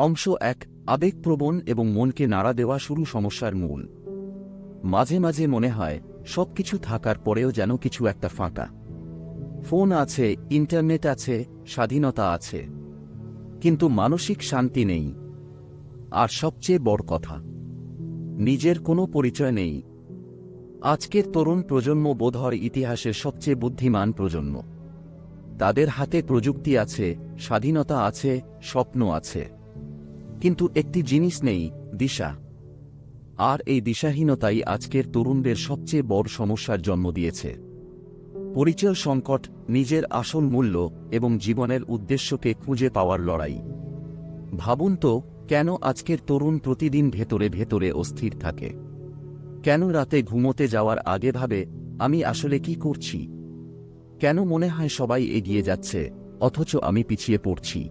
অংশ এক, আবেগপ্রবণ এবং মনকে নাড়া দেওয়া শুরু সমস্যার মূল। মাঝে মাঝে মনে হয়, সবকিছু থাকার পরেও যেন কিছু একটা ফাঁকা। ফোন আছে, ইন্টারনেট আছে, স্বাধীনতা আছে। কিন্তু মানসিক শান্তি নেই। আর সবচেয়ে বড় কথা, নিজের কোনো পরিচয় নেই। আজকের তরুণ প্রজন্ম বোধহয় ইতিহাসের সবচেয়ে বুদ্ধিমান প্রজন্ম। তাদের হাতে প্রযুক্তি আছে, স্বাধীনতা আছে, স্বপ্ন আছে। কিন্তু একটি জিনিস নেই, দিশা। আর এই দিশাহীনতাই আজকের তরুণদের সবচেয়ে বড় সমস্যার জন্ম দিয়েছে। পরিচয় সংকট, নিজের আসল মূল্য এবং জীবনের উদ্দেশ্যকে খুঁজে পাওয়ার লড়াই। ভাবুন তো, কেন আজকের তরুণ প্রতিদিন ভেতরে ভেতরে অস্থির থাকে? কেন রাতে ঘুমোতে যাওয়ার আগে ভাবে, আমি আসলে কি করছি? কেন মনে হয় সবাই এগিয়ে যাচ্ছে, অথচ আমি পিছিয়ে পড়ছি?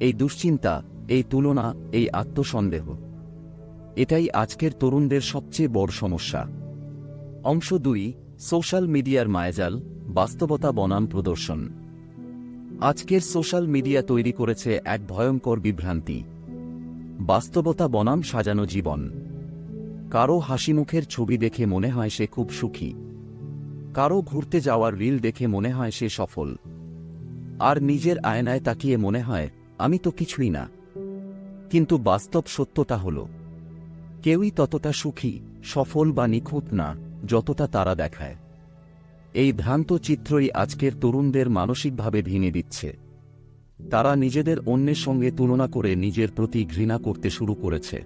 এই দুশ্চিন্তা এই তুলনা, এই আত্মসন্দেহ। এটাই আজকের তরুণদের সবচেয়ে বড় সমস্যা। অংশ দুই, সোশ্যাল মিডিয়ার মায়াজাল, বাস্তবতা বনাম প্রদর্শন। আজকের সোশ্যাল মিডিয়া তৈরি করেছে এক ভয়ঙ্কর বিভ্রান্তি। বাস্তবতা বনাম সাজানো জীবন। কারও হাসিমুখের ছবি দেখে মনে হয় সে খুব সুখী। কারও ঘুরতে যাওয়ার রিল দেখে মনে হয় সে সফল। আর নিজের আয়নায় তাকিয়ে মনে হয়, আমি তো কিছুই না। কিন্তু বাস্তব সত্যতা হল, কেউই ততটা সুখী, সফল বা নিখুঁত না, যতটা তারা দেখায়। এই ভ্রান্ত চিত্রই আজকের তরুণদের মানসিকভাবে ভেঙে দিচ্ছে। তারা নিজেদের অন্যের সঙ্গে তুলনা করে নিজের প্রতি ঘৃণা করতে শুরু করেছে।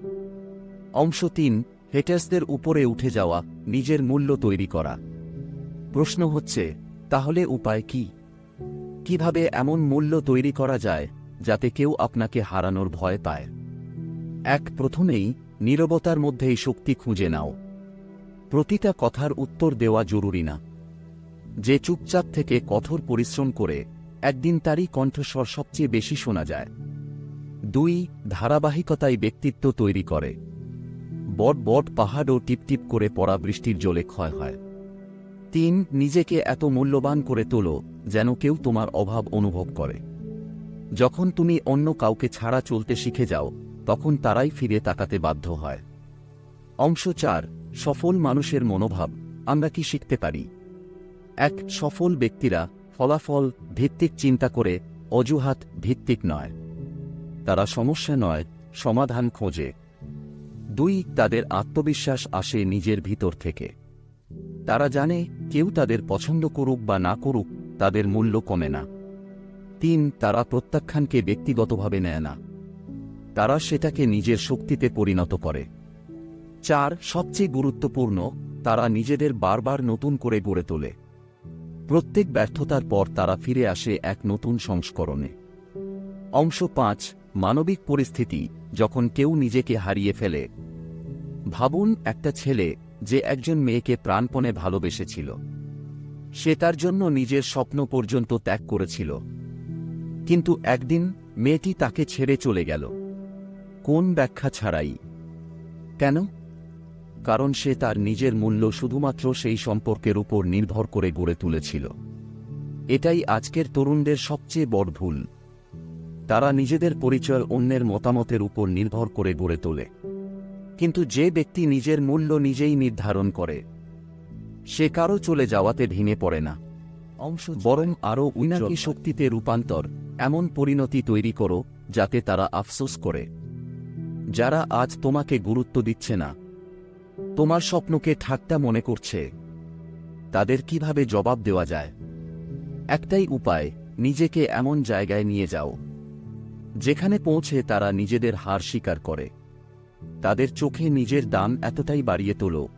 অংশ তিন হেটার্সদের উপরে উঠে যাওয়া, নিজের মূল্য তৈরি করা। প্রশ্ন হচ্ছে, তাহলে উপায় কি? কীভাবে এমন মূল্য তৈরি করা যায়? যাতে কেউ আপনাকে হারানোর ভয় পায়। এক, প্রথমেই নীরবতার মধ্যেই শক্তি খুঁজে নাও। প্রতিটা কথার উত্তর দেওয়া জরুরি না। যে চুপচাপ থেকে কঠোর পরিশ্রম করে, একদিন তারই কণ্ঠস্বর সবচেয়ে বেশি শোনা যায়। দুই ধারাবাহিকতাই ব্যক্তিত্ব তৈরি করে। বট বট পাহাড়ও টিপটিপ করে পড়া বৃষ্টির জলে ক্ষয় হয়। তিন, নিজেকে এত মূল্যবান করে তোলো যেন কেউ তোমার অভাব অনুভব করে। যখন তুমি অন্য কাউকে ছাড়া চলতে শিখে যাও, তখন তারাই ফিরে তাকাতে বাধ্য হয়। অংশ চার, সফল মানুষের মনোভাব, আমরা কি শিখতে পারি? এক, সফল ব্যক্তিরা ফলাফল, ভিত্তিক চিন্তা করে, অজুহাত ভিত্তিক নয়। তারা সমস্যা নয়, সমাধান খোঁজে। দুই, তাদের আত্মবিশ্বাস আসে নিজের ভিতর থেকে। তারা জানে কেউ তাদের পছন্দ করুক বা না করুক, তাদের মূল্য কমে না। তিন তারা প্রত্যাখ্যানকে ব্যক্তিগতভাবে নেয় না। তারা সেটাকে নিজের শক্তিতে পরিণত করে। চার, সবচেয়ে গুরুত্বপূর্ণ, তারা নিজেদের বারবার নতুন করে গড়ে তোলে। প্রত্যেক ব্যর্থতার পর তারা ফিরে আসে এক নতুন সংস্করণে। অংশ পাঁচ, মানবিক পরিস্থিতি, যখন কেউ নিজেকে হারিয়ে ফেলে। ভাবুন একটা ছেলে, যে একজন মেয়েকে প্রাণপণে ভালোবেসেছিল। সে তার জন্য নিজের স্বপ্ন পর্যন্ত ত্যাগ করেছিল। কিন্তু একদিন মেয়েটি তাকে ছেড়ে চলে গেল। কোন ব্যাখ্যা ছাড়াই? কেন? কারণ সে তার নিজের মূল্য শুধুমাত্র সেই সম্পর্কের উপর নির্ভর করে গড়ে তুলেছিল। এটাই আজকের তরুণদের সবচেয়ে বড় ভুল। তারা নিজেদের পরিচয় অন্যের মতামতের উপর নির্ভর করে গড়ে তোলে। কিন্তু যে ব্যক্তি নিজের মূল্য নিজেই নির্ধারণ করে সে কারও চলে যাওয়াতে ভেঙে পড়ে না। অংশ বরং আরও উইনাকি শক্তিতে রূপান্তর। এমন পরিণতি তৈরি করো, যাতে তারা আফসোস করে। যারা আজ তোমাকে গুরুত্ব দিচ্ছে না, তোমার স্বপ্নকে ঠাট্টা মনে করছে, তাদের কীভাবে জবাব দেওয়া যায়? একটাই উপায়, নিজেকে এমন জায়গায় নিয়ে যাও, যেখানে পৌঁছে তারা নিজেদের হার স্বীকার করে। তাদের চোখে নিজের দাম এতটাই বাড়িয়ে তোলো,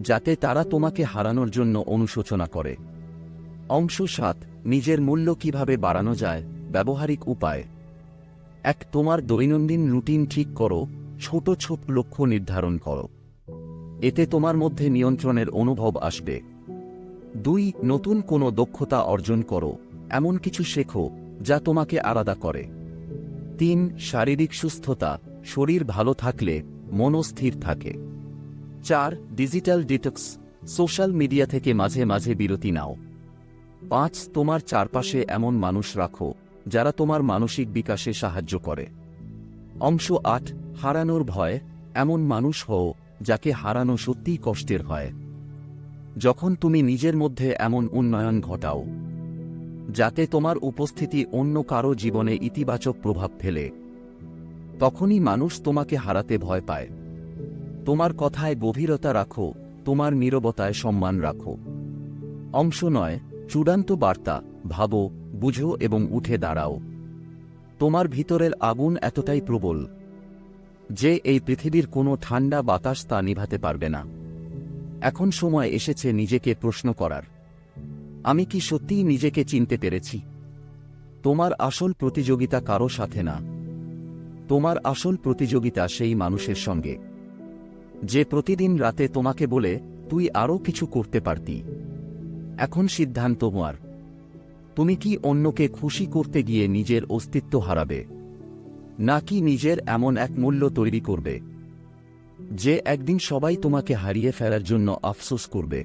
যাতে তারা তোমাকে হারানোর জন্য অনুশোচনা করে। অংশ সাত, নিজের মূল্য কীভাবে বাড়ানো যায়, ব্যবহারিক উপায়। এক, তোমার দৈনন্দিন রুটিন ঠিক করো, ছোট ছোট লক্ষ্য নির্ধারণ করো। এতে তোমার মধ্যে নিয়ন্ত্রণের অনুভব আসবে। দুই, নতুন কোনো দক্ষতা অর্জন করো, এমন কিছু শেখো, যা তোমাকে আলাদা করে। তিন, শারীরিক সুস্থতা, শরীর ভালো থাকলে, মনও স্থির থাকে। চার, ডিজিটাল ডিটক্স, সোশ্যাল মিডিয়া থেকে মাঝে মাঝে বিরতি নাও। পাঁচ, তোমার চারপাশে এমন মানুষ রাখো, যারা তোমার মানসিক বিকাশে সাহায্য করে। অংশ আট, হারানোর ভয়, এমন মানুষ হও, যাকে হারানো সত্যিই কষ্টের হয়। যখন তুমি নিজের মধ্যে এমন উন্নয়ন ঘটাও, যাতে তোমার উপস্থিতি অন্য কারও জীবনে ইতিবাচক প্রভাব ফেলে, তখনই মানুষ তোমাকে হারাতে ভয় পায়। তোমার কথায় গভীরতা রাখো, তোমার নীরবতায় সম্মান রাখো। অংশ নয় চূড়ান্ত বার্তা, ভাবো, বুঝো এবং উঠে দাঁড়াও। তোমার ভিতরের আগুন এতটাই প্রবল যে এই পৃথিবীর কোনো ঠান্ডা বাতাস তা নিভাতে পারবে না। এখন সময় এসেছে নিজেকে প্রশ্ন করার। আমি কি সত্যিই নিজেকে চিনতে পেরেছি? তোমার আসল প্রতিযোগিতা কারও সাথে না। তোমার আসল প্রতিযোগিতা সেই মানুষের সঙ্গে। যে প্রতিদিন রাতে তোমাকে বলে, তুই আরও কিছু করতে পারতি। এখন সিদ্ধান্ত তোমার তুমি কি অন্যকে খুশি করতে গিয়ে নিজের অস্তিত্ব হারাবে? নাকি নিজের এমন এক মূল্য তৈরি করবে? যে একদিন সবাই তোমাকে হারিয়ে ফেলার জন্য আফসোস করবে।